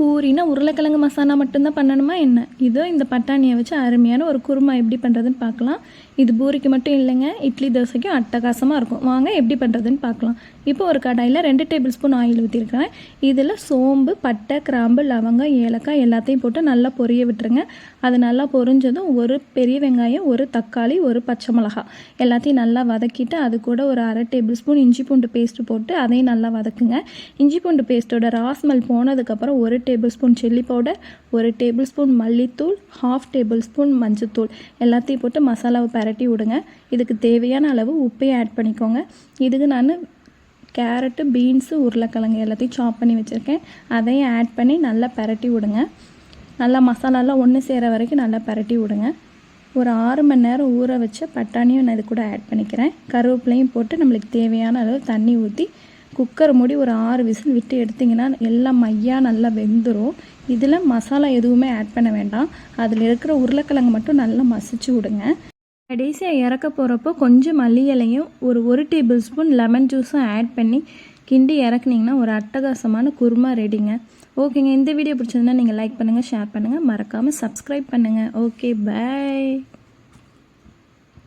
பூரினா உருளைக்கிழங்கு மசாலா மட்டும்தான் பண்ணணுமா என்ன? இதோ இந்த பட்டாணியை வச்சு அருமையான ஒரு குருமா எப்படி பண்ணுறதுன்னு பார்க்கலாம். இது பூரிக்கு மட்டும் இல்லைங்க இட்லி தோசைக்கும் அட்டகாசமாக இருக்கும். வாங்க எப்படி பண்ணுறதுன்னு பார்க்கலாம். இப்போ ஒரு கடாயில் ரெண்டு டேபிள் ஸ்பூன் ஆயில் ஊற்றிருக்கிறேன் இதில் சோம்பு பட்டை கிராம்பு லவங்கம் ஏலக்காய் எல்லாத்தையும் போட்டு நல்லா பொரிய விட்டுருங்க. அது நல்லா பொரிஞ்சதும் ஒரு பெரிய வெங்காயம் ஒரு தக்காளி ஒரு பச்சை மிளகா எல்லாத்தையும் நல்லா வதக்கிட்டு அது கூட ஒரு அரை டேபிள் ஸ்பூன் இஞ்சி பூண்டு பேஸ்ட்டு போட்டு அதையும் நல்லா வதக்குங்க. இஞ்சி பூண்டு பேஸ்ட்டோட ராஸ்மல் போனதுக்கப்புறம் ஒரு டேபிள் ஸ்பூன் சில்லி பவுடர் ஒரு டேபிள் ஸ்பூன் மல்லித்தூள் ஹாஃப் டேபிள் ஸ்பூன் மஞ்சத்தூள் எல்லாத்தையும் போட்டு மசாலாவை பரட்டி விடுங்க. இதுக்கு தேவையான அளவு உப்பையும் ஆட் பண்ணிக்கோங்க. இதுக்கு நான் கேரட்டு பீன்ஸு உருளைக்கிழங்கு எல்லாத்தையும் சாப் பண்ணி வச்சுருக்கேன். அதையும் ஆட் பண்ணி நல்லா பரட்டி விடுங்க. நல்லா மசாலாலாம் ஒன்று சேர வரைக்கும் நல்லா பரட்டி விடுங்க. ஒரு ஆறு மணி நேரம் ஊற வச்ச பட்டாணியும் நான் இது கூட ஆட் பண்ணிக்கிறேன். கருவேப்பிலையும் போட்டு நம்மளுக்கு தேவையான அளவு தண்ணி ஊற்றி குக்கர் மூடி ஒரு ஆறு விசில் விட்டு எடுத்திங்கன்னா எல்லாம் மையாக நல்லா வெந்துடும் இதில் மசாலா எதுவுமே ஆட் பண்ண வேண்டாம். அதில் இருக்கிற உருளைக்கிழங்கு மட்டும் நல்லா மசிச்சு விடுங்க. கடைசியாக இறக்க போகிறப்போ கொஞ்சம் மல்லி இலையும் ஒரு ஒரு டேபிள் ஸ்பூன் லெமன் ஜூஸும் ஆட் பண்ணி கிண்டி இறக்குனீங்கன்னா ஒரு அட்டகாசமான குருமா ரெடிங்க ஓகேங்க இந்த வீடியோ பிடிச்சதுன்னா நீங்கள் லைக் பண்ணுங்கள் ஷேர் பண்ணுங்கள் மறக்காமல் சப்ஸ்கிரைப் பண்ணுங்கள் ஓகே பை